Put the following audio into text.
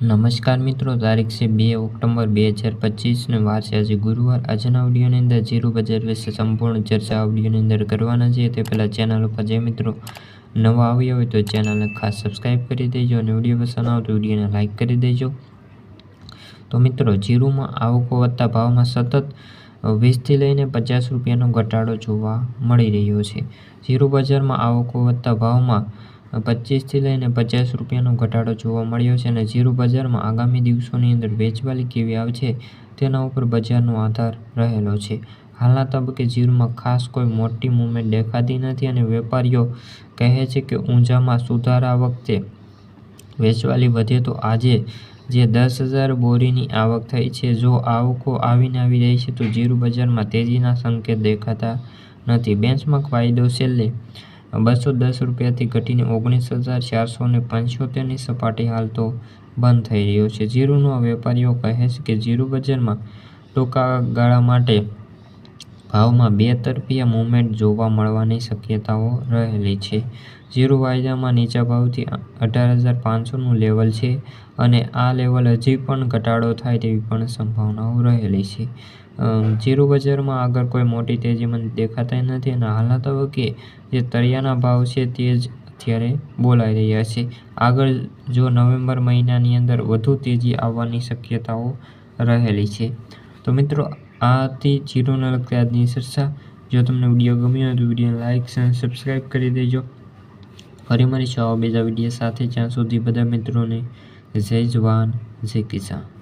નમસ્કાર મિત્રો, તારીખ છે બે ઓક્ટોબર બે હજાર પચીસને વાર છે આજે ગુરુવાર. આજના ઓડિયોની અંદર જીરું બજાર વિશે સંપૂર્ણ ચર્ચા ઓડિયોની અંદર કરવાના છે. તે પહેલાં ચેનલ ઉપર જે મિત્રો નવા આવ્યા હોય તો ચેનલને ખાસ સબસ્ક્રાઈબ કરી દેજો અને ઓડિયો પસંદ આવે તો ઓડિયોને લાઇક કરી દેજો. તો મિત્રો, જીરુમાં આવકો વધતા ભાવમાં સતત વીસથી લઈને પચાસ રૂપિયાનો ઘટાડો જોવા મળી રહ્યો છે. ઝીરો બજારમાં આવકો વધતા ભાવમાં પચીસથી લઈને પચાસ રૂપિયાનો ઘટાડો જોવા મળ્યો છે અને જીરું બજારમાં આગામી દિવસોની અંદર વેચવાલી કેવી આવશે તેના ઉપર બજારનો આધાર રહેલો છે. હાલના તબક્કે જીરુમાં ખાસ કોઈ મોટી મૂવમેન્ટ દેખાતી નથી અને વેપારીઓ કહે છે કે ઊંઝામાં સુધારા વખતે વેચવાલી વધે તો આજે જે દસ હજાર બોરીની આવક થઈ છે, જો આવકો આવીને આવી રહી છે તો જીરું બજારમાં તેજીના સંકેત દેખાતા નથી. બેન્ચમાર્ક વાયદો છેલ્લે બસો દસ રૂપિયાથી ઘટીને ઓગણીસ હજાર ચારસો ને પંચોતેરની સપાટી હાલ તો બંધ થઈ રહ્યો છે. જીરુનો વેપારીઓ કહે છે કે જીરું બજારમાં ટૂંકા ગાળા માટે ભાવમાં બે તરફીય મૂવમેન્ટ જોવા મળવાની શક્યતાઓ રહેલી છે. જીરું વાયદામાં નીચા ભાવથી અઢાર હજાર પાંચસોનું લેવલ છે અને આ લેવલ હજી પણ ઘટાડો થાય તેવી પણ સંભાવનાઓ રહેલી છે. જીરું બજારમાં આગળ કોઈ મોટી તેજી મને દેખાતા નથી અને હાલના તબક્કે જે તળિયાના ભાવ છે તે જ અત્યારે બોલાઈ રહ્યા છે. આગળ જો નવેમ્બર મહિનાની અંદર વધુ તેજી આવવાની શક્યતાઓ રહેલી છે. તો મિત્રો આ તે ચીરોના લગતી આજની ચર્ચા. જો તમને વીડિયો ગમ્યો તો વીડિયો લાઇક અને સબસ્ક્રાઈબ કરી દેજો. ફરી મળીશું આવા બીજા વીડિયો સાથે. જ્યાં સુધી બધા મિત્રોને જય જવાન, જય કિસાન.